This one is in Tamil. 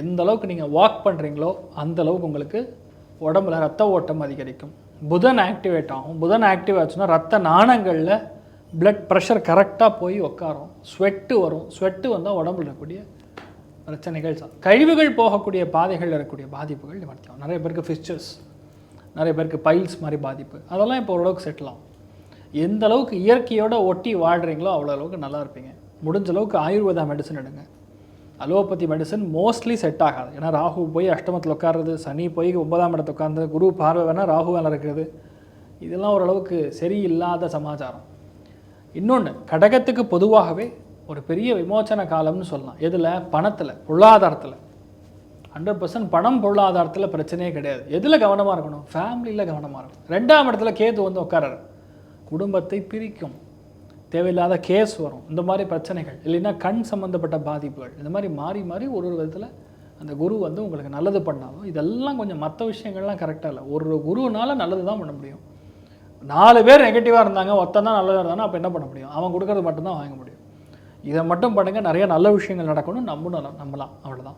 எந்த அளவுக்கு நீங்கள் வாக் பண்ணுறீங்களோ அந்த அளவுக்கு உங்களுக்கு உடம்புல ரத்த ஓட்டம் அதிகரிக்கும். புதன் ஆக்டிவேட் ஆகும். புதன் ஆக்டிவ் ஆச்சுன்னா ரத்த நாணங்களில் பிளட் ப்ரெஷர் கரெக்டாக போய் உட்காரும் ஸ்வெட்டு வரும். ஸ்வெட்டு வந்தால் உடம்புல இருக்கக்கூடிய பிரச்சனைகள் சார் கழிவுகள் போகக்கூடிய பாதைகள் இருக்கக்கூடிய பாதிப்புகள் நிவர்த்தியாகும். நிறைய பேருக்கு ஃபிஸ்டர்ஸ் நிறைய பேருக்கு பைல்ஸ் மாதிரி பாதிப்பு. அதெல்லாம் இப்போ ஓரளவுக்கு செட்டில் ஆகும். எந்த அளவுக்கு ஒட்டி வாழ்கிறீங்களோ அவ்வளோ அளவுக்கு நல்லா இருப்பீங்க. முடிஞ்ச அளவுக்கு ஆயுர்வேதா மெடிசன் எடுங்க. அலோபதி மெடிசன் மோஸ்ட்லி செட் ஆகாது. ஏன்னா ராகு போய் அஷ்டமத்தில் உட்காருறது சனி போய் ஒன்பதாம் இடத்துல உட்கார்ந்து குரு பார்வை வேணால் ராகு வேலை இருக்கிறது. இதெல்லாம் ஓரளவுக்கு சரியில்லாத சமாச்சாரம். இன்னொன்று கடகத்துக்கு பொதுவாகவே ஒரு பெரிய விமோச்சன காலம்னு சொல்லலாம். எதில்? பணத்தில் பொருளாதாரத்தில். ஹண்ட்ரட் பர்சன்ட் பணம் பொருளாதாரத்தில் பிரச்சனையே கிடையாது. எதில் கவனமாக இருக்கணும்? ஃபேமிலியில் கவனமாக இருக்கணும். ரெண்டாம் இடத்துல கேது வந்து உட்காராரு குடும்பத்தை பிரிக்கும். தேவையில்லாத கேஸ் வரும். இந்த மாதிரி பிரச்சனைகள். இல்லைன்னா கண் சம்மந்தப்பட்ட பாதிப்புகள். இந்த மாதிரி மாறி மாறி ஒரு ஒரு விதத்தில் அந்த குரு வந்து உங்களுக்கு நல்லது பண்ணாலும் இதெல்லாம் கொஞ்சம் மற்ற விஷயங்கள்லாம் கரெக்டாக இல்லை. ஒரு குருனால நல்லது தான் பண்ண முடியும். நாலு பேர் நெகட்டிவாக இருந்தாங்க ஒத்தந்தான் தான் நல்லதாக இருந்தானா அப்போ என்ன பண்ண முடியும்? அவன் கொடுக்கறது மட்டும்தான் வாங்க முடியும். இதை மட்டும் பண்ணுங்கள் நிறைய நல்ல விஷயங்கள் நடக்கணும் நம்பணும் நம்பலாம். அவ்வளோதான்